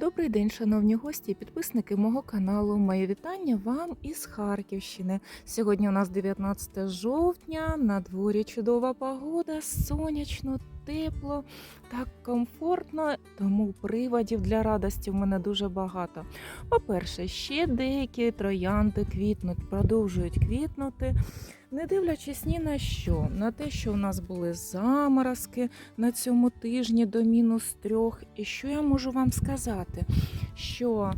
Добрий день, шановні гості підписники мого каналу. Моє вітання вам із Харківщини. Сьогодні у нас 19 жовтня, на дворі чудова погода, сонячно, тепло, так комфортно, тому приводів для радості в мене дуже багато. По-перше, ще деякі троянди квітнуть, продовжують квітнути. Не дивлячись ні на що, на те, що у нас були заморозки на цьому тижні до мінус трьох. І що я можу вам сказати? Що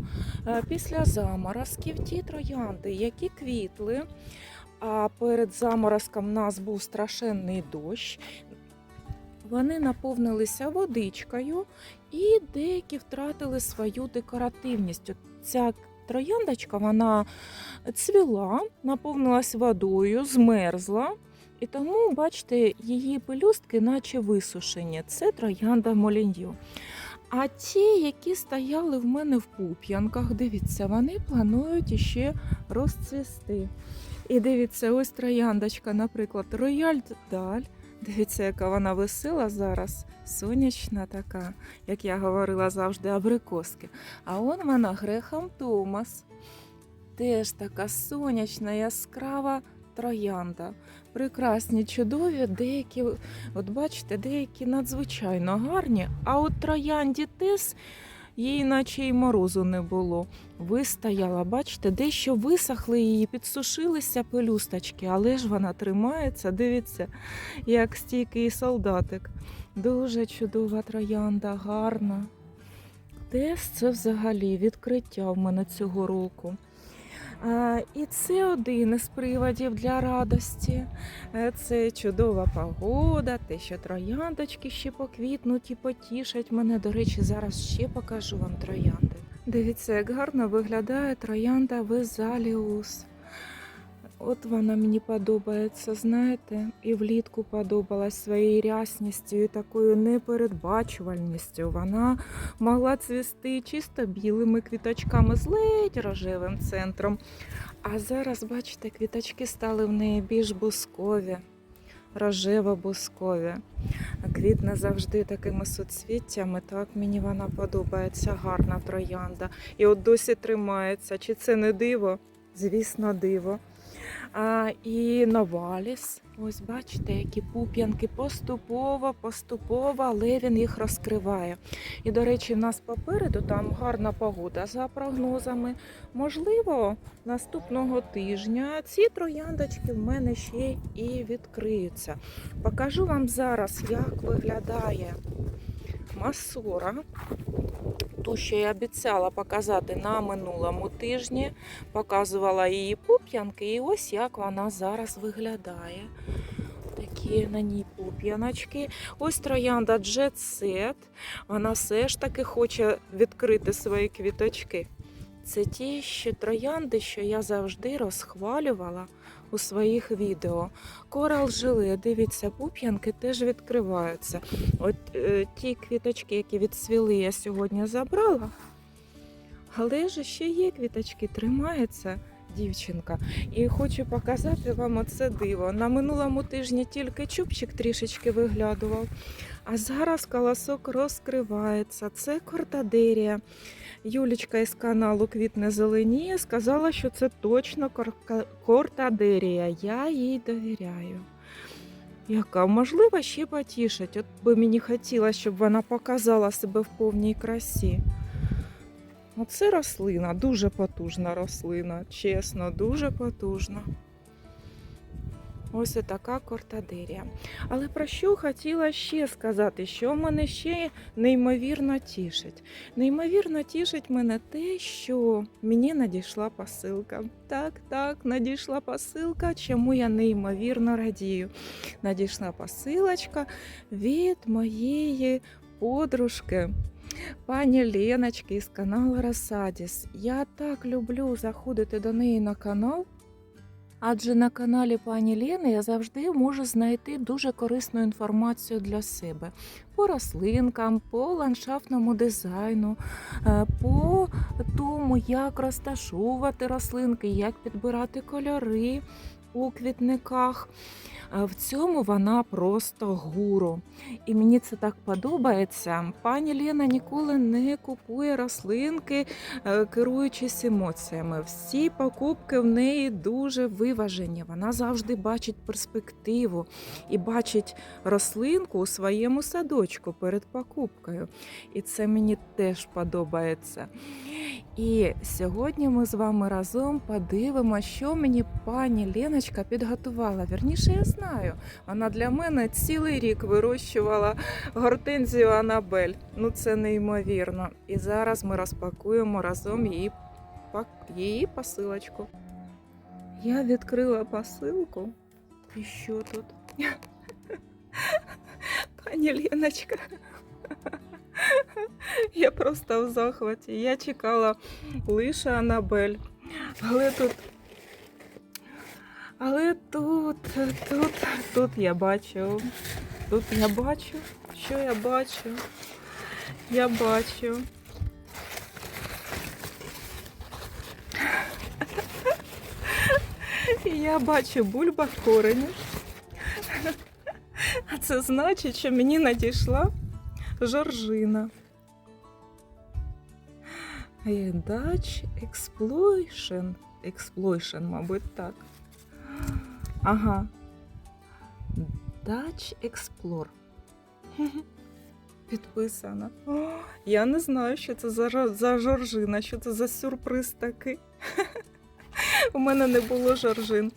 е, після заморозків ті троянди, які квітли, а перед заморозком у нас був страшенний дощ. Вони наповнилися водичкою і деякі втратили свою декоративність. Ця трояндочка вона цвіла, наповнилась водою, змерзла. І тому, бачите, її пелюстки наче висушені. Це троянда молінью. А ті, які стояли в мене в пуп'янках, дивіться, вони планують іще розцвісти. І дивіться, ось трояндочка, наприклад, Рояль Даль. Дивіться, яка вона весела зараз, сонячна така, як я говорила завжди, абрикоски. А он вона Грехам Томас. Теж така сонячна, яскрава троянда. Прекрасні, чудові, деякі, от бачите, деякі надзвичайно гарні. А от троянді Тес, їй наче й морозу не було. Вистояла, бачите, дещо висохли її, підсушилися пелюсточки, але ж вона тримається, дивіться, як стійкий солдатик. Дуже чудова троянда, гарна. Тес це взагалі відкриття в мене цього року. А, І це один із приводів для радості. Е, Це чудова погода, те, що трояндочки ще поквітнуть і потішать мене. До речі, зараз ще покажу вам троянди. Дивіться, як гарно виглядає троянда Везаліус. От вона мені подобається, знаєте, і влітку подобалась своєю рясністю і такою непередбачувальністю. Вона могла цвісти чисто білими квіточками з ледь рожевим центром. А зараз, бачите, квіточки стали в неї більш бускові, рожево-бускові. Квітне завжди такими суцвіттями. Так мені вона подобається, гарна троянда. І от досі тримається. Чи це не диво? Звісно, диво. А, і Новаліс. Ось бачите, які пуп'янки поступово, поступово, але він їх розкриває. І, до речі, в нас попереду там гарна погода за прогнозами. Можливо, наступного тижня ці трояндочки в мене ще і відкриються. Покажу вам зараз, як виглядає масора. Ту, що я обіцяла показати на минулому тижні, показувала її пуп'янки, і ось як вона зараз виглядає. Такі на ній пуп'яночки. Ось троянда Jet Set. Вона все ж таки хоче відкрити свої квіточки. Це ті що троянди, що я завжди розхвалювала у своїх відео. Корал жили, дивіться, пуп'янки теж відкриваються. От е, ті квіточки, які відсвіли, я сьогодні забрала. Але ж ще є квіточки, тримається дівчинка. І хочу показати вам оце диво. На минулому тижні тільки чубчик трішечки виглядував, а зараз колосок розкривається. Це кортадерія. Юлічка із каналу Квітне Зеленіє сказала, що це точно кортадерія. Я їй довіряю. Яка можливо ще потішить. От би мені хотілося, щоб вона показала себе в повній красі. Оце рослина, дуже потужна рослина, чесно, дуже потужна. Ось така кортадерія. Але про що хотіла ще сказати, що мене ще неймовірно тішить. Неймовірно тішить мене те, що мені надійшла посилка. Так, так, надійшла посилка, чому я неймовірно радію. Надійшла посилочка від моєї подружки. Пані Леночки із каналу Розсадіс. Я так люблю заходити до неї на канал. Адже на каналі пані Лени я завжди можу знайти дуже корисну інформацію для себе по рослинкам, по ландшафтному дизайну, е, по тому, як розташовувати рослинки, як підбирати кольори. у квітниках. В цьому вона просто гуру. І мені це так подобається. Пані Лена ніколи не купує рослинки, е, керуючись емоціями. Всі покупки в неї дуже виважені. Вона завжди бачить перспективу і бачить рослинку у своєму садочку перед покупкою. І це мені теж подобається. І сьогодні ми з вами разом подивимося, що мені пані Леночка підготувала. Вірніше, я знаю. Вона для мене цілий рік вирощувала гортензію Анабель. Ну це неймовірно. І зараз ми розпакуємо разом її, її посилочку. Я відкрила посилку. І що тут? Пані Леночка. Я просто в захваті. Я чекала лише Анабель. Але тут. Але тут, тут, тут я бачу. Тут я бачу. Що я бачу? Я бачу. Я бачу бульба в корені. А це значить, що мені надійшла Жоржина. Е, Dutch Exploitation. Exploitation, мабуть, так. Ага. Dutch Explore. Підписано. О, я не знаю, що це за, за жоржина, що це за сюрприз такий. У мене не було жоржин.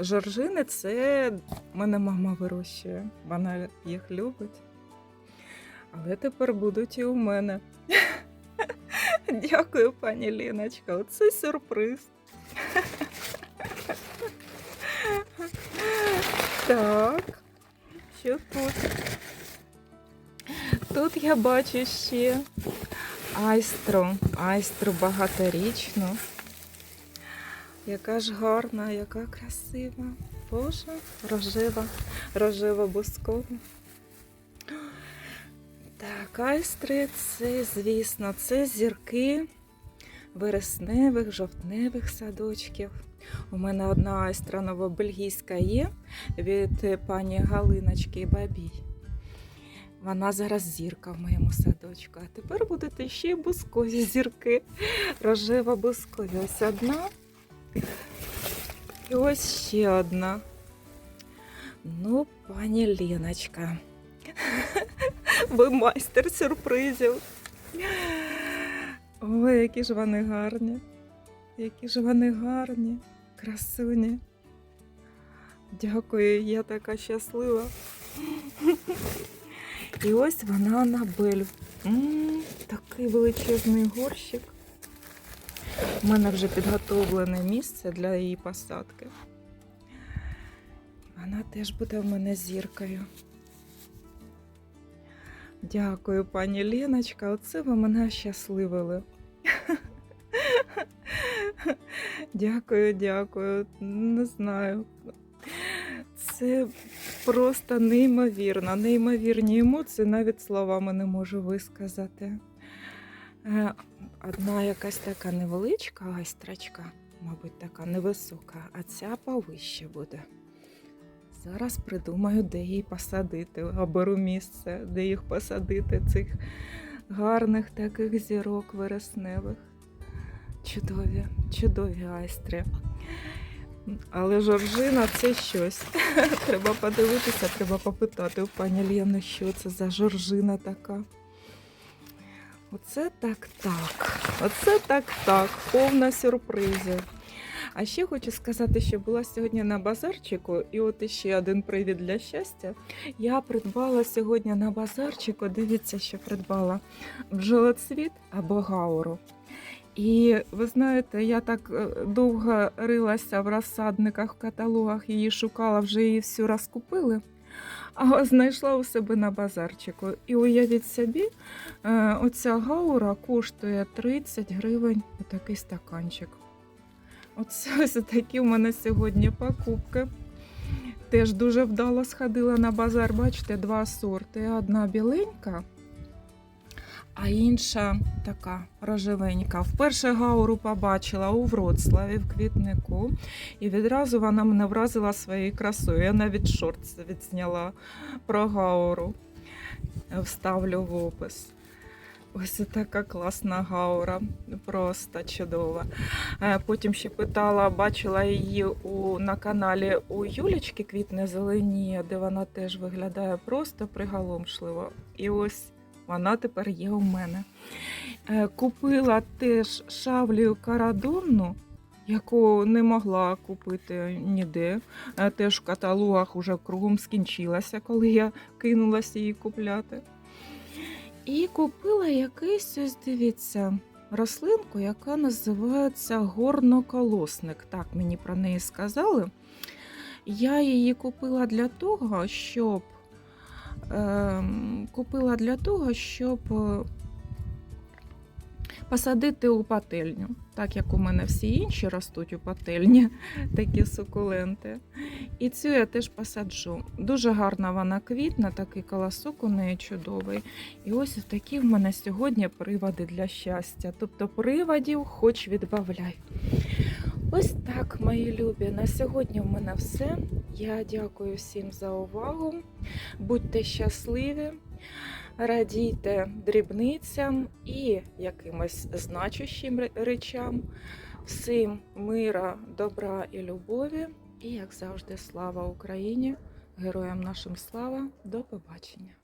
Жоржини це мене мама вирощує. Вона їх любить. Але тепер будуть і у мене. Дякую, пані Ліночка. Оце сюрприз. Так, що тут? Тут я бачу ще айстру, айстру багаторічну. Яка ж гарна, яка красива. Боже, рожева, рожева бускова. Так, айстри це, звісно, це зірки вересневих, жовтневих садочків. У мене одна айстра новобельгійська є від пані Галиночки Бабій. Вона зараз зірка в моєму садочку. А тепер будете ще бускові зірки. Рожева бускові. Ось одна. І ось ще одна. Ну, пані Леночка. Ви майстер сюрпризів. Ой, які ж вони гарні. Які ж вони гарні, красуні. Дякую, я така щаслива. І ось вона на бель. М, Такий величезний горщик. У мене вже підготовлене місце для її посадки. Вона теж буде в мене зіркою. Дякую, пані Леночка. Оце ви мене щасливили. Дякую, дякую. Не знаю. Це просто неймовірно, неймовірні емоції, навіть словами не можу висказати. Е, Одна якась така невеличка айстрачка, мабуть, така невисока, а ця повище буде. Зараз придумаю, де її посадити, оберу місце, де їх посадити, цих гарних таких зірок вересневих. Чудові, чудові айстри. Але жоржина це щось. треба подивитися, треба попитати у пані Лєни, що це за жоржина така. Оце так так. Оце так так. Повна сюрпризів. А ще хочу сказати, що була сьогодні на базарчику, і от іще один привід для щастя. Я придбала сьогодні на базарчику, дивіться, що придбала бджолоцвіт або гауру. І ви знаєте, я так е, довго рилася в розсадниках, в каталогах, її шукала, вже її всю розкупили. А знайшла у себе на базарчику. І уявіть собі, е, оця гаура коштує 30 гривень отакий стаканчик. Оце ось такі в мене сьогодні покупки. Теж дуже вдало сходила на базар. Бачите, два сорти. Одна біленька, а інша така рожевенька. Вперше гауру побачила у Вроцлаві в квітнику, і відразу вона мене вразила своєю красою. Я навіть шорт відзняла про гауру. Вставлю в опис. Ось така класна гаура, просто чудова. Е, Потім ще питала, бачила її у, на каналі у Юлічки Квітне Зеленіє, де вона теж виглядає просто приголомшливо. І ось вона тепер є у мене. Е, Купила теж шавлію карадонну, яку не могла купити ніде. Е, Теж в каталогах уже кругом скінчилася, коли я кинулася її купляти. І купила якийсь, ось дивіться, рослинку, яка називається горноколосник. Так мені про неї сказали. Я її купила для того, щоб купила для того, щоб е, посадити у пательню, так як у мене всі інші ростуть у пательні, такі сукуленти. І цю я теж посаджу. Дуже гарна вона квітна, такий колосок у неї чудовий. І ось такі в мене сьогодні приводи для щастя. Тобто приводів хоч відбавляй. Ось так, мої любі. На сьогодні в мене все. Я дякую всім за увагу. Будьте щасливі, радійте дрібницям і якимось значущим речам. Всім мира, добра і любові. І, як завжди, слава Україні! Героям нашим слава! До побачення!